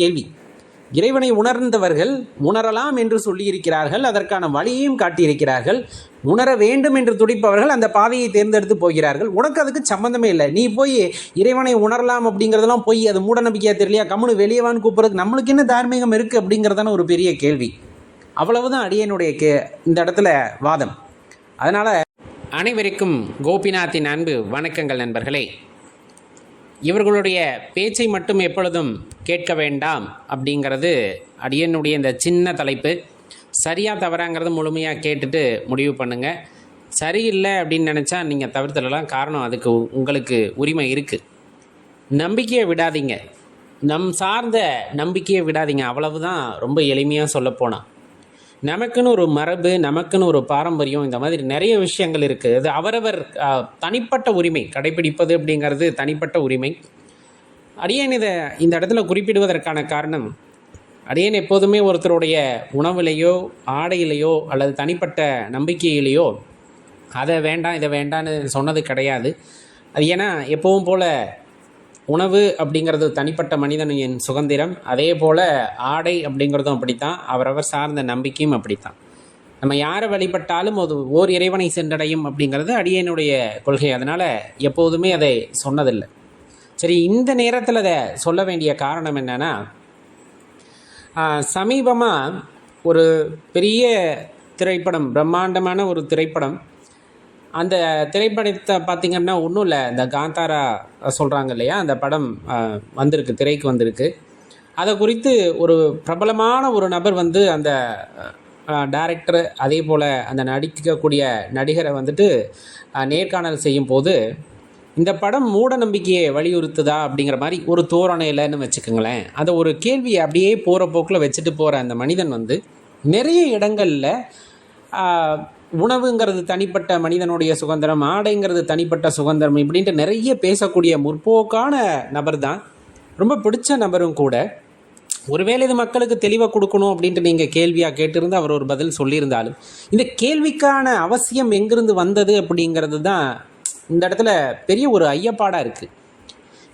கேள்வி. இறைவனை உணர்ந்தவர்கள் உணரலாம் என்று சொல்லியிருக்கிறார்கள் அதற்கான வழியையும் காட்டியிருக்கிறார்கள். உணர வேண்டும் என்று துடிப்பவர்கள் அந்த பாதையை தேர்ந்தெடுத்து போகிறார்கள். உனக்கு அதுக்கு சம்மந்தமே இல்லை. நீ போய் இறைவனை உணரலாம் அப்படிங்கிறதெல்லாம் போய் அது மூடநம்பிக்கையாக தெரியலையா? கம்முனு வெளியவான்னு கூப்பிட்றதுக்கு நம்மளுக்கு என்ன தார்மீகம் இருக்குது அப்படிங்கிறதான ஒரு பெரிய கேள்வி. அவ்வளவுதான் அடியனுடைய கே இந்த இடத்துல வாதம். அதனால் அனைவருக்கும் கோபிநாத்தின் அன்பு வணக்கங்கள் நண்பர்களே. இவர்களுடைய பேச்சை மட்டும் எப்பொழுதும் கேட்க வேண்டாம் அப்படிங்கிறது அடியனுடைய இந்த சின்ன தலைப்பு. சரியாக தவறாங்கிறது முழுமையாக கேட்டுட்டு முடிவு பண்ணுங்கள் சரியில்லை அப்படின்னு நினச்சா நீங்கள் தவிர்த்துடலாம். காரணம் அதுக்கு உங்களுக்கு உரிமை இருக்குது நம்பிக்கையை விடாதீங்க. நம் சார்ந்த நம்பிக்கையை விடாதீங்க. அவ்வளவு தான் ரொம்ப எளிமையாக சொல்லப்போனால் நமக்குன்னு ஒரு மரபு நமக்குன்னு ஒரு பாரம்பரியம் இந்த மாதிரி நிறைய விஷயங்கள் இருக்குது அது அவரவர் தனிப்பட்ட உரிமை கடைபிடிப்பது அப்படிங்கிறது தனிப்பட்ட உரிமை. அடியேன் இதை இந்த இடத்துல குறிப்பிடுவதற்கான காரணம் அடியேன் எப்போதுமே ஒருத்தருடைய உணவுலேயோ ஆடையிலையோ அல்லது தனிப்பட்ட நம்பிக்கையிலேயோ அதை வேண்டாம் இதை வேண்டான்னு சொன்னது கிடையாது. அது ஏன்னா எப்பவும் போல் உணவு அப்படிங்கிறது தனிப்பட்ட மனிதனின் சுதந்திரம். அதே போல் ஆடை அப்படிங்கிறதும் அப்படித்தான். அவரவர் சார்ந்த நம்பிக்கையும் அப்படித்தான். நம்ம யாரை வழிபட்டாலும் அது ஓர் இறைவனை சென்றடையும் அப்படிங்கிறது அடியனுடைய கொள்கை. அதனால் எப்போதுமே அதை சொன்னதில்லை. சரி இந்த நேரத்தில் அதை சொல்ல வேண்டிய காரணம் என்னென்னா சமீபமாக ஒரு பெரிய திரைப்படம் பிரம்மாண்டமான ஒரு திரைப்படம் அந்த திரைப்படத்தை பார்த்திங்கன்னா ஒன்றும் இல்லை. இந்த காந்தாரா சொல்கிறாங்க இல்லையா? அந்த படம் வந்திருக்கு திரைக்கு வந்திருக்கு. அதை குறித்து ஒரு பிரபலமான ஒரு நபர் வந்து அந்த டைரக்டர் அதே போல் அந்த நடிக்கக்கூடிய நடிகரை வந்துட்டு நேர்காணல் செய்யும் போது இந்த படம் மூட நம்பிக்கையை வலியுறுத்துதா அப்படிங்கிற மாதிரி ஒரு தோரணையிலன்னு வச்சுக்கோங்களேன். அந்த ஒரு கேள்வியை அப்படியே போகிற போக்கில் வச்சுட்டு போகிற அந்த மனிதன் வந்து நிறைய இடங்களில் உணவுங்கிறது தனிப்பட்ட மனிதனுடைய சுதந்திரம் ஆடைங்கிறது தனிப்பட்ட சுதந்திரம் இப்படின்ட்டு நிறைய பேசக்கூடிய முற்போக்கான நபர் தான் ரொம்ப பிடிச்ச நபரும் கூட ஒருவேளை இது மக்களுக்கு தெளிவாக கொடுக்கணும் அப்படின்ட்டு நீங்கள் கேள்வியாக கேட்டிருந்து அவர் ஒரு பதில் சொல்லியிருந்தாலும் இந்த கேள்விக்கான அவசியம் எங்கிருந்து வந்தது அப்படிங்கிறது தான் இந்த இடத்துல பெரிய ஒரு ஐயப்பாடாக இருக்குது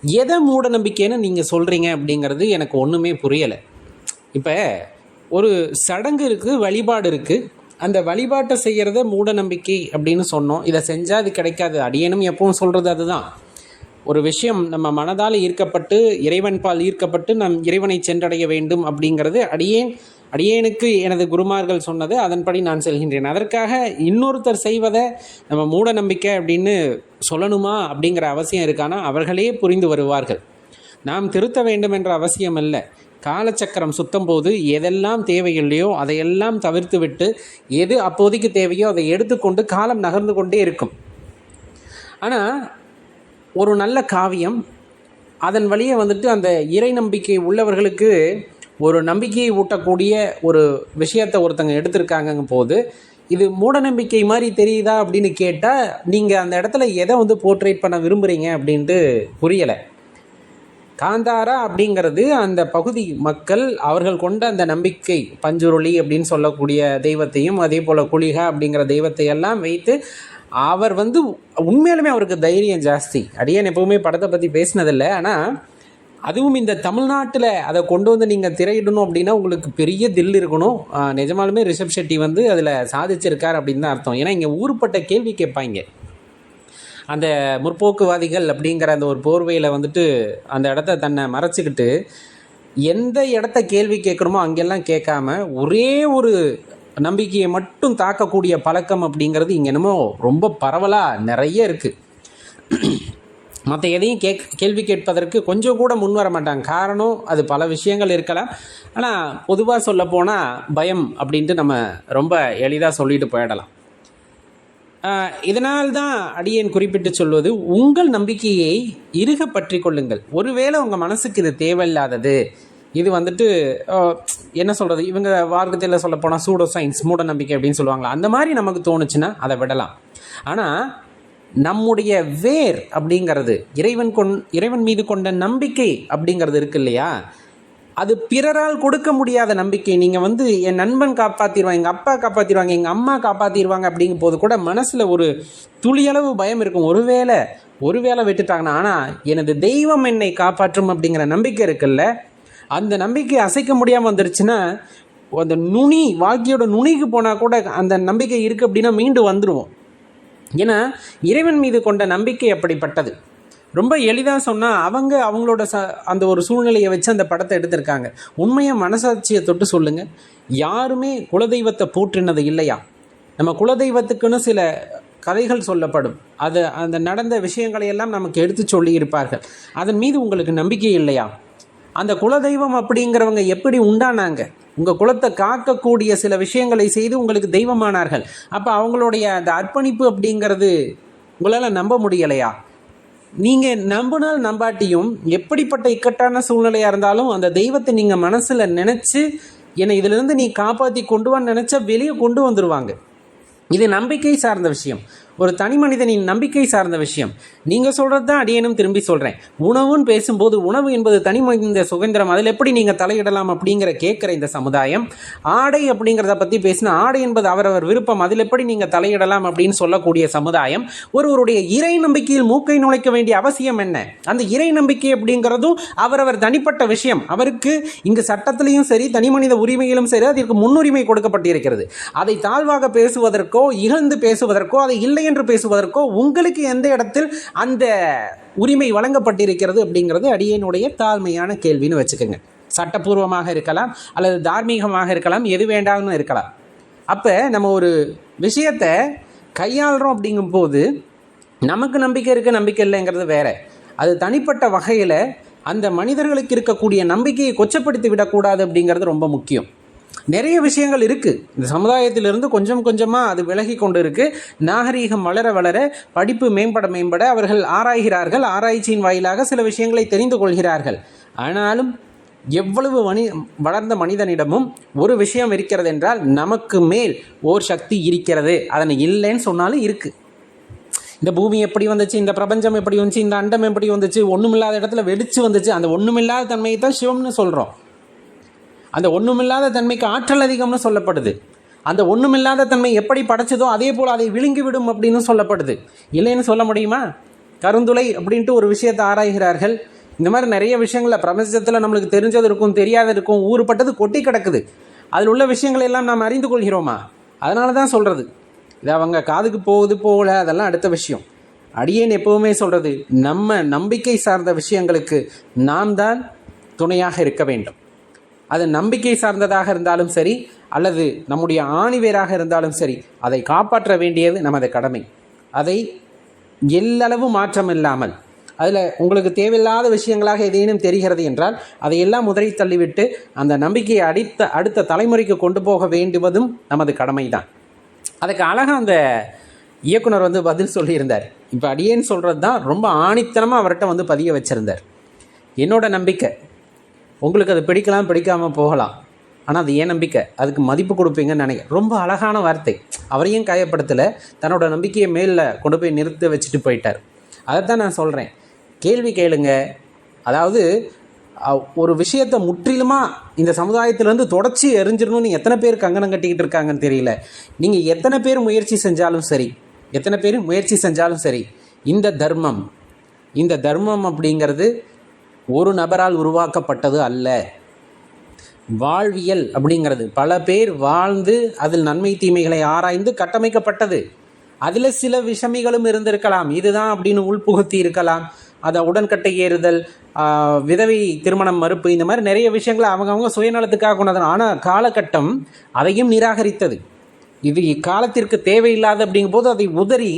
எதை மூட நம்பிக்கைன்னு நீங்கள் சொல்கிறீங்க அப்படிங்கிறது எனக்கு ஒன்றுமே புரியலை. இப்போ ஒரு சடங்கு இருக்குது வழிபாடு இருக்குது அந்த வழிபாட்டை செய்கிறத மூட நம்பிக்கை அப்படின்னு சொன்னோம். இதை செஞ்சால் அது கிடைக்காது. அடியேனும் எப்பவும் சொல்கிறது அதுதான். ஒரு விஷயம் நம்ம மனதால் ஈர்க்கப்பட்டு இறைவன் பால் ஈர்க்கப்பட்டு நம் இறைவனை சென்றடைய வேண்டும் அப்படிங்கிறது அடியேன் அடியேனுக்கு எனது குருமார்கள் சொன்னது. அதன்படி நான் செல்கின்றேன். அதற்காக இன்னொருத்தர் செய்வதை நம்ம மூட நம்பிக்கை அப்படின்னு சொல்லணுமா அப்படிங்கிற அவசியம் இருக்கானா அவர்களே புரிந்து வருவார்கள். நாம் திருத்த வேண்டும் என்ற அவசியம் இல்லை காலச்சக்கரம் சுத்தம் போது எதெல்லாம் தேவையில்லையோ அதையெல்லாம் தவிர்த்து விட்டு எது அப்போதைக்கு தேவையோ அதை எடுத்துக்கொண்டு காலம் நகர்ந்து கொண்டே இருக்கும். ஆனால் ஒரு நல்ல காவியம் அதன் வழியே வந்துட்டு அந்த இறை நம்பிக்கை உள்ளவர்களுக்கு ஒரு நம்பிக்கையை ஊட்டக்கூடிய ஒரு விஷயத்தை ஒருத்தங்க எடுத்திருக்காங்க போது இது மூடநம்பிக்கை மாதிரி தெரியுதா அப்படின்னு கேட்டால் நீங்கள் அந்த இடத்துல எதை வந்து போர்ட்ரேட் பண்ண விரும்புகிறீங்க அப்படின்ட்டு புரியலை. காந்தாரா அப்படிங்கிறது அந்த பகுதி மக்கள் அவர்கள் கொண்ட அந்த நம்பிக்கை பஞ்சுருளி அப்படின்னு சொல்லக்கூடிய தெய்வத்தையும் அதே போல் குளிகா அப்படிங்கிற தெய்வத்தை எல்லாம் வைத்து அவர் வந்து உண்மையிலுமே அவருக்கு தைரியம் ஜாஸ்தி. அடியேன் எப்பவுமே படத்தை பற்றி பேசினதில்லை. ஆனால் அதுவும் இந்த தமிழ்நாட்டில் அதை கொண்டு வந்து நீங்கள் திரையிடணும் அப்படின்னா உங்களுக்கு பெரிய தில் இருக்கணும். நிஜமாலுமே ரிஷப் ஷெட்டி வந்து அதில் சாதிச்சிருக்கார் அப்படின்னு தான் அர்த்தம். ஏன்னா இங்கே ஊருப்பட்ட கேள்வி கேட்பாங்க. அந்த முற்போக்குவாதிகள் அப்படிங்கிற அந்த ஒரு போர்வையில் வந்துட்டு அந்த இடத்த தன்னை மறைச்சிக்கிட்டு எந்த இடத்த கேள்வி கேட்கணுமோ அங்கெல்லாம் கேட்காம ஒரே ஒரு நம்பிக்கையை மட்டும் தாக்கக்கூடிய பழக்கம் அப்படிங்கிறது இங்கே என்னமோ ரொம்ப பரவலாக நிறைய இருக்குது மற்ற எதையும் கேக் கேள்வி கேட்பதற்கு கொஞ்சம் கூட முன் வர மாட்டாங்க. காரணம் அது பல விஷயங்கள் இருக்கலாம். ஆனால் பொதுவாக சொல்லப்போனால் பயம் அப்படின்ட்டு நம்ம ரொம்ப எளிதாக சொல்லிட்டு போயிடலாம். இதனால்தான் அடியேன் குறிப்பிட்டு சொல்வது உங்கள் நம்பிக்கையை இறுக பற்றி கொள்ளுங்கள். ஒருவேளை உங்கள் மனசுக்கு இது தேவையில்லாதது. இது வந்துட்டு என்ன சொல்கிறது இவங்க வார்க்கத்தில் சொல்ல போனால் சூடோ சயின்ஸ் மூட நம்பிக்கை அப்படின்னு சொல்லுவாங்களா? அந்த மாதிரி நமக்கு தோணுச்சுன்னா அதை விடலாம். ஆனால் நம்முடைய வேர் அப்படிங்கிறது இறைவன் கொண் இறைவன் மீது கொண்ட நம்பிக்கை அப்படிங்கிறது இருக்கு இல்லையா? அது பிறரால் கொடுக்க முடியாத நம்பிக்கை. நீங்கள் வந்து என் நண்பன் காப்பாற்றிடுவாங்க எங்கள் அப்பா காப்பாற்றிடுவாங்க எங்கள் அம்மா காப்பாற்றிடுவாங்க அப்படிங்கும் போது கூட மனசில் ஒரு துளியளவு பயம் இருக்கும். ஒருவேளை ஒருவேளை விட்டுட்டாங்கன்னா ஆனால் எனது தெய்வம் என்னை காப்பாற்றும் அப்படிங்கிற நம்பிக்கை இருக்குல்ல அந்த நம்பிக்கை அசைக்க முடியாமல் வந்துருச்சுன்னா அந்த நுனி வாழ்க்கையோட நுனிக்கு போனால் கூட அந்த நம்பிக்கை இருக்குது அப்படின்னா மீண்டு வந்துடுவோம் ஏன்னா இறைவன் மீது கொண்ட நம்பிக்கை அப்படிப்பட்டது. ரொம்ப எளிதாக சொன்னால் அவங்க அவங்களோட ச அந்த ஒரு சூழ்நிலையை வச்சு அந்த படத்தை எடுத்திருக்காங்க. உண்மையாக மனசாட்சியை தொட்டு சொல்லுங்கள் யாருமே குலதெய்வத்தை போற்றினது இல்லையா? நம்ம குலதெய்வத்துக்குன்னு சில கதைகள் சொல்லப்படும். அது அந்த நடந்த விஷயங்களையெல்லாம் நமக்கு எடுத்து சொல்லி இருப்பார்கள். அதன் மீது உங்களுக்கு நம்பிக்கை இல்லையா? அந்த குலதெய்வம் அப்படிங்கிறவங்க எப்படி உண்டானாங்க? உங்கள் குலத்தை காக்கக்கூடிய சில விஷயங்களை செய்து உங்களுக்கு தெய்வமானார்கள். அப்போ அவங்களுடைய அந்த அர்ப்பணிப்பு அப்படிங்கிறது உங்களால் நம்ப முடியலையா? நீங்கள் நம்பினால் நம்பாட்டியும் எப்படிப்பட்ட இக்கட்டான சூழ்நிலையாக இருந்தாலும் அந்த தெய்வத்தை நீங்கள் மனசில் நினச்சி என்னை இதிலிருந்து நீ காப்பாற்றி கொண்டு வான்னு நினச்சா வெளியே கொண்டு வந்துடுவாங்க இது நம்பிக்கை சார்ந்த விஷயம். ஒரு தனி மனிதனின் நம்பிக்கை சார்ந்த விஷயம். நீங்கள் சொல்கிறது தான் அடியேனும் திரும்பி சொல்கிறேன் உணவுன்னு பேசும்போது உணவு என்பது தனி மனித சுதந்திரம். அதில் எப்படி நீங்கள் தலையிடலாம் அப்படிங்கிற கேட்குற இந்த சமுதாயம் ஆடை அப்படிங்கிறத பற்றி பேசினா ஆடை என்பது அவரவர் விருப்பம். அதில் எப்படி நீங்கள் தலையிடலாம் அப்படின்னு சொல்லக்கூடிய சமுதாயம் ஒருவருடைய இறை நம்பிக்கையில் மூக்கை நுழைக்க வேண்டிய அவசியம் என்ன? அந்த இறை நம்பிக்கை அப்படிங்கிறதும் அவரவர் தனிப்பட்ட விஷயம். அவருக்கு இங்கு சட்டத்திலையும் சரி தனி மனித உரிமையிலும் சரி அதற்கு முன்னுரிமை கொடுக்கப்பட்டிருக்கிறது. அதை தாழ்வாக பேசுவதற்கோ இகழ்ந்து பேசுவதற்கோ அதை இல்லை என்று பேசுவதற்கோ உங்களுக்கு எந்த இடத்தில் அந்த உரிமை வழங்கப்பட்டிருக்கிறது அப்படிங்கிறது அடியனுடைய தாழ்மையான கேள்வின்னு வச்சுக்கோங்க. சட்டப்பூர்வமாக இருக்கலாம் அல்லது தார்மீகமாக இருக்கலாம் எது வேண்டாம்னு இருக்கலாம். அப்போ நம்ம ஒரு விஷயத்தை கையாளுறோம் அப்படிங்கும்போது நமக்கு நம்பிக்கை இருக்குது நம்பிக்கை இல்லைங்கிறது வேற. அது தனிப்பட்ட வகையில் அந்த மனிதர்களுக்கு இருக்கக்கூடிய நம்பிக்கையை கொச்சப்படுத்தி விடக்கூடாது அப்படிங்கிறது ரொம்ப முக்கியம். நிறைய விஷயங்கள் இருக்குது இந்த சமுதாயத்திலிருந்து கொஞ்சம் கொஞ்சமாக அது விலகி கொண்டு இருக்குது நாகரீகம் வளர வளர படிப்பு மேம்பட மேம்பட அவர்கள் ஆராய்கிறார்கள். ஆராய்ச்சியின் வாயிலாக சில விஷயங்களை தெரிந்து கொள்கிறார்கள். ஆனாலும் எவ்வளவு மனி வளர்ந்த மனிதனிடமும் ஒரு விஷயம் இருக்கிறது என்றால் நமக்கு மேல் ஓர் சக்தி இருக்கிறது. அதனை இல்லைன்னு சொன்னாலும் இருக்குது இந்த பூமி எப்படி வந்துச்சு? இந்த பிரபஞ்சம் எப்படி வந்துச்சு? இந்த அண்டம் எப்படி வந்துச்சு? ஒன்றுமில்லாத இடத்துல வெடிச்சு வந்துச்சு. அந்த ஒன்றுமில்லாத தன்மையை தான் சிவம்னு சொல்கிறோம் அந்த ஒன்றுமில்லாத தன்மைக்கு ஆற்றல் அதிகம்னு சொல்லப்படுது. அந்த ஒன்றுமில்லாத தன்மை எப்படி படைச்சதோ அதே போல் அதை விழுங்கிவிடும் அப்படின்னு சொல்லப்படுது. இல்லைன்னு சொல்ல முடியுமா? கருந்துளை அப்படின்ட்டு ஒரு விஷயத்தை ஆராய்கிறார்கள். இந்த மாதிரி நிறைய விஷயங்களில் பிரபஞ்சத்தில் நம்மளுக்கு தெரிஞ்சது இருக்கும் தெரியாத இருக்கும் ஊறுபட்டது கொட்டி கிடக்குது. அதில் உள்ள விஷயங்களை எல்லாம் நாம் அறிந்து கொள்கிறோமா? அதனால தான் சொல்கிறது இது அவங்க காதுக்கு போகுது போகல அதெல்லாம் அடுத்த விஷயம். அடியேன் எப்போவுமே சொல்கிறது நம்ம நம்பிக்கை சார்ந்த விஷயங்களுக்கு நாம் தான் துணையாக இருக்க வேண்டும். அது நம்பிக்கை சார்ந்ததாக இருந்தாலும் சரி அல்லது நம்முடைய ஆணிவேராக இருந்தாலும் சரி அதை காப்பாற்ற வேண்டியது நமது கடமை. அதை எல்லளவு மாற்றம் இல்லாமல் அதில் உங்களுக்கு தேவையில்லாத விஷயங்களாக எதேனும் தெரிகிறது என்றால் அதையெல்லாம் முதலில் தள்ளிவிட்டு அந்த நம்பிக்கையை அடித்த அடுத்த தலைமுறைக்கு கொண்டு போக வேண்டுவதும் நமது கடமை தான் அதுக்கு அழகாக அந்த இயக்குனர் வந்து பதில் சொல்லியிருந்தார். இப்போ அடியேன்னு சொல்கிறது தான் ரொம்ப ஆணித்தனமாக அவர்கிட்ட வந்து பதிய வச்சுருந்தார். என்னோட நம்பிக்கை உங்களுக்கு அது பிடிக்கலாம் பிடிக்காமல் போகலாம். ஆனால் அது ஏன் நம்பிக்கை? அதுக்கு மதிப்பு கொடுப்பீங்கன்னு நினைக்கிறேன். ரொம்ப அழகான வார்த்தை. அவரையும் காயப்படுத்தலை தன்னோட நம்பிக்கையை மேலில் கொண்டு போய் நிறுத்த வச்சுட்டு போயிட்டார். அதைத்தான் நான் சொல்கிறேன் கேள்வி கேளுங்க. அதாவது ஒரு விஷயத்தை முற்றிலுமாக இந்த சமுதாயத்திலேருந்து தொடச்சி எரிஞ்சிடணும்னு எத்தனை பேர் கங்கணம் கட்டிக்கிட்டு இருக்காங்கன்னு தெரியல. நீங்கள் எத்தனை பேர் முயற்சி செஞ்சாலும் சரி எத்தனை பேர் முயற்சி செஞ்சாலும் சரி இந்த தர்மம் இந்த தர்மம் அப்படிங்கிறது ஒரு நபரால் உருவாக்கப்பட்டது அல்ல. வாழ்வியல் அப்படிங்கிறது. பல பேர் வாழ்ந்து அதில் நன்மை தீமைகளை ஆராய்ந்து கட்டமைக்கப்பட்டது. அதில் சில விஷமிகளும் இருந்திருக்கலாம். இதுதான் அப்படின்னு உள்புகுத்தி இருக்கலாம். அதை உடன்கட்டை ஏறுதல் விதவை திருமணம் மறுப்பு இந்த மாதிரி நிறைய விஷயங்களை அவங்கவுங்க சுயநலத்துக்காக கொண்டது. ஆனால் காலகட்டம் அதையும் நிராகரித்தது. இது இக்காலத்திற்கு தேவையில்லாத அப்படிங்கும்போது அதை உதறி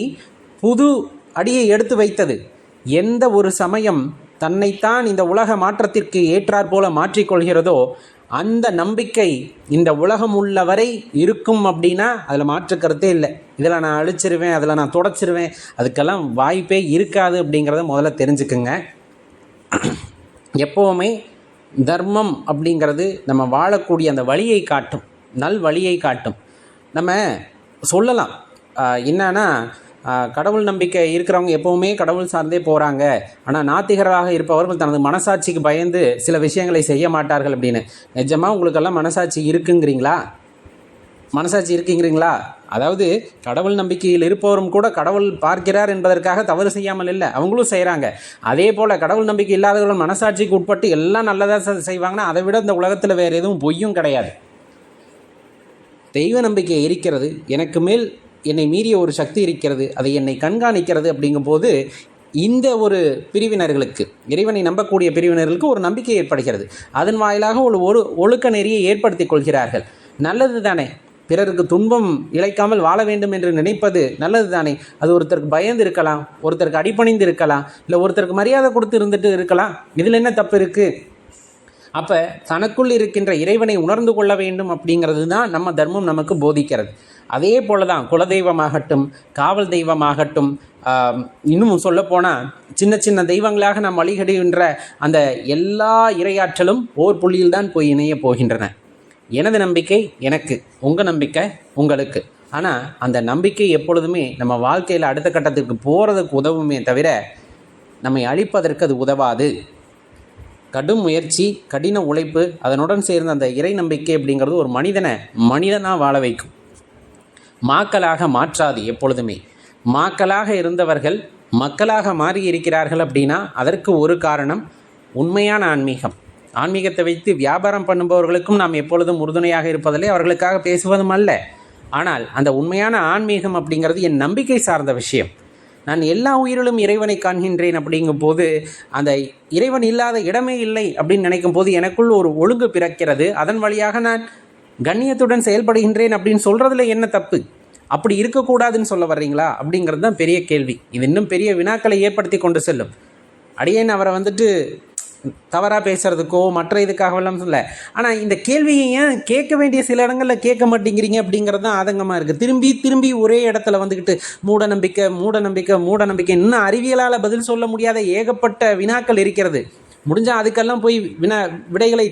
புது அடியை எடுத்து வைத்தது. எந்த ஒரு சமயம் தன்னைத்தான் இந்த உலக மாற்றத்திற்கு ஏற்றாற் போல மாற்றிக்கொள்கிறதோ அந்த நம்பிக்கை இந்த உலகம் உள்ளவரை இருக்கும் அப்படின்னா அதில் மாற்று கருத்தே இல்லை. இதில் நான் அழிச்சிருவேன் அதில் நான் தொடச்சிருவேன் அதுக்கெல்லாம் வாய்ப்பே இருக்காது அப்படிங்கிறத முதல்ல தெரிஞ்சுக்குங்க. எப்போவுமே தர்மம் அப்படிங்கிறது நம்ம வாழக்கூடிய அந்த வழியை காட்டும் நல் வழியை காட்டும். நம்ம சொல்லலாம். என்னன்னா கடவுள் நம்பிக்கை இருக்கிறவங்க எப்போவுமே கடவுள் சார்ந்தே போகிறாங்க ஆனால் நாத்திகராக இருப்பவர்கள் தனது மனசாட்சிக்கு பயந்து சில விஷயங்களை செய்ய மாட்டார்கள் அப்படின்னு. நிஜமாக உங்களுக்கெல்லாம் மனசாட்சி இருக்குங்கிறீங்களா? மனசாட்சி இருக்குங்கிறீங்களா? அதாவது கடவுள் நம்பிக்கையில் இருப்பவரும் கூட கடவுள் பார்க்கிறார் என்பதற்காக தவறு செய்யாமல் இல்லை அவங்களும் செய்கிறாங்க அதே போல் கடவுள் நம்பிக்கை இல்லாதவர்கள் மனசாட்சிக்கு உட்பட்டு எல்லாம் நல்லதாக செய்வாங்கன்னா அதை விட இந்த உலகத்தில் வேறு எதுவும் பொய்யும் கிடையாது. தெய்வ நம்பிக்கை இருக்கிறது. எனக்கு மேல் என்னை மீறிய ஒரு சக்தி இருக்கிறது அதை என்னை கண்காணிக்கிறது அப்படிங்கும்போது இந்த ஒரு பிரிவினர்களுக்கு இறைவனை நம்பக்கூடிய பிரிவினர்களுக்கு ஒரு நம்பிக்கை ஏற்படுகிறது. அதன் வாயிலாக ஒரு ஒழு ஒழுக்க நெறியை ஏற்படுத்திக் கொள்கிறார்கள். நல்லது தானே பிறருக்கு துன்பம் இழைக்காமல் வாழ வேண்டும் என்று நினைப்பது நல்லது தானே அது ஒருத்தருக்கு பயந்து இருக்கலாம் ஒருத்தருக்கு அடிப்பணிந்து இருக்கலாம் இல்லை ஒருத்தருக்கு மரியாதை கொடுத்து இருந்துட்டு இருக்கலாம். இதில் என்ன தப்பு இருக்குது அப்போ தனக்குள் இருக்கின்ற இறைவனை உணர்ந்து கொள்ள வேண்டும் அப்படிங்கிறது தான் நம்ம தர்மம் நமக்கு போதிக்கிறது. அதே போல தான் குலதெய்வமாகட்டும் காவல் தெய்வமாகட்டும் இன்னும் சொல்லப்போனால் சின்ன சின்ன தெய்வங்களாக நாம் வழிகடுகின்ற அந்த எல்லா இரையாற்றலும் ஓர் புள்ளியில் தான் போய் இணையப் போகின்றன. எனது நம்பிக்கை எனக்கு உங்கள் நம்பிக்கை உங்களுக்கு. ஆனால் அந்த நம்பிக்கை எப்பொழுதுமே நம்ம வாழ்க்கையில் அடுத்த கட்டத்திற்கு போகிறதுக்கு உதவுமே தவிர நம்மை அழிப்பதற்கு அது உதவாது. கடும் முயற்சி கடின உழைப்பு அதனுடன் சேர்ந்த அந்த இறை நம்பிக்கை அப்படிங்கிறது ஒரு மனிதனை மனிதனாக வாழ வைக்கும். மாக்களாக மாற்றாது எப்பொழுதுமே. மாக்களாக இருந்தவர்கள் மக்களாக மாறி இருக்கிறார்கள் அப்படின்னா அதற்கு ஒரு காரணம் உண்மையான ஆன்மீகம். ஆன்மீகத்தை வைத்து வியாபாரம் பண்ணுபவர்களுக்கும் நாம் எப்பொழுதும் உறுதுணையாக இருப்பதில்லை அவர்களுக்காக பேசுவதும் அல்ல. ஆனால் அந்த உண்மையான ஆன்மீகம் அப்படிங்கிறது என் நம்பிக்கை சார்ந்த விஷயம். நான் எல்லா உயிரிலும் இறைவனை காண்கின்றேன் அப்படிங்கும்போது அந்த இறைவன் இல்லாத இடமே இல்லை அப்படின்னு நினைக்கும் போது எனக்குள் ஒரு ஒழுங்கு பிறக்கிறது. அதன் வழியாக நான் கண்ணியத்துடன் செயல்படுகின்றேன் அப்படின்னு சொல்கிறதுல என்ன தப்பு? அப்படி இருக்கக்கூடாதுன்னு சொல்ல வர்றீங்களா? அப்படிங்கிறது தான் பெரிய கேள்வி. இது இன்னும் பெரிய வினாக்களை ஏற்படுத்தி கொண்டு செல்லும். அடியேன் அவரை வந்துட்டு தவறாக பேசுகிறதுக்கோ மற்ற இதுக்காகவெல்லாம் சொல்ல. ஆனால் இந்த கேள்வியை ஏன் கேட்க வேண்டிய சில இடங்களில் கேட்க மாட்டேங்கிறீங்க அப்படிங்கிறது தான் ஆதங்கமாக இருக்குது திரும்பி திரும்பி ஒரே இடத்துல வந்துக்கிட்டு மூட நம்பிக்கை மூட நம்பிக்கை மூட நம்பிக்கை இன்னும் அறிவியலால் பதில் சொல்ல முடியாத ஏகப்பட்ட வினாக்கள் இருக்கிறது. முடிஞ்சால் அதுக்கெல்லாம் போய் வினா விடைகளை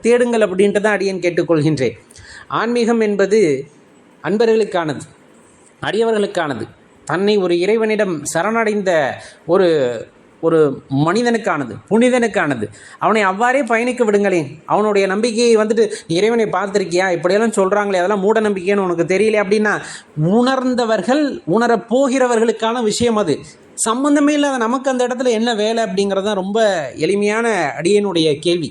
தேடுங்கள் அப்படின்ட்டு தான் அடியேன் கேட்டுக்கொள்கின்றேன். ஆன்மீகம் என்பது அன்பர்களுக்கானது அடியவர்களுக்கானது. தன்னை ஒரு இறைவனிடம் சரணடைந்த ஒரு ஒரு மனிதனுக்கானது புனிதனுக்கானது. அவனை அவ்வாறே பயணிக்க விடுங்களேன் அவனுடைய நம்பிக்கையை வந்துட்டு இறைவனை பார்த்துருக்கியா? இப்படியெல்லாம் சொல்கிறாங்களே அதெல்லாம் மூட நம்பிக்கைன்னு உனக்கு தெரியல அப்படின்னா உணர்ந்தவர்கள் உணரப் போகிறவர்களுக்கான விஷயம் அது. சம்பந்தமே இல்லாத நமக்கு அந்த இடத்துல என்ன வேலை அப்படிங்கிறது தான் ரொம்ப எளிமையான அடியனுடைய கேள்வி.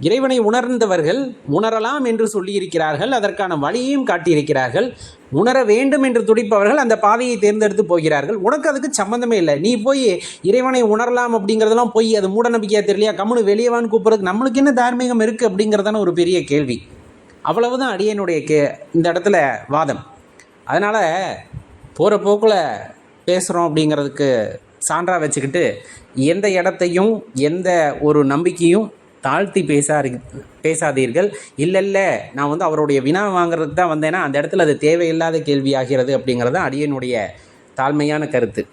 இறைவனை உணர்ந்தவர்கள் உணரலாம் என்று சொல்லியிருக்கிறார்கள் அதற்கான வழியையும் காட்டியிருக்கிறார்கள். உணர வேண்டும் என்று துடிப்பவர்கள் அந்த பாதையை தேர்ந்தெடுத்து போகிறார்கள். உனக்கு அதுக்கு சம்மந்தமே இல்லை. நீ போய் இறைவனை உணரலாம் அப்படிங்கிறதெல்லாம் போய் அது மூட நம்பிக்கையாக தெரியலையா? கம்முனு வெளியவான்னு கூப்பிட்றதுக்கு நம்மளுக்கு என்ன தார்மீகம் இருக்குது அப்படிங்கிறதான ஒரு பெரிய கேள்வி. அவ்வளவுதான் அடியனுடைய கே இந்த இடத்துல வாதம். அதனால் போகிற போக்கில் பேசுகிறோம் அப்படிங்கிறதுக்கு சான்றாக வச்சுக்கிட்டு எந்த இடத்தையும் எந்த ஒரு நம்பிக்கையும் தாழ்த்தி பேசாரு பேசாதீர்கள். இல்லை இல்லை நான் வந்து அவருடைய வினா வாங்குறதுக்கு தான் வந்தேன்னா அந்த இடத்துல அது தேவையில்லாத கேள்வி ஆகிறது அப்படிங்கிறது தான் அடியனுடைய தாழ்மையான கருத்து.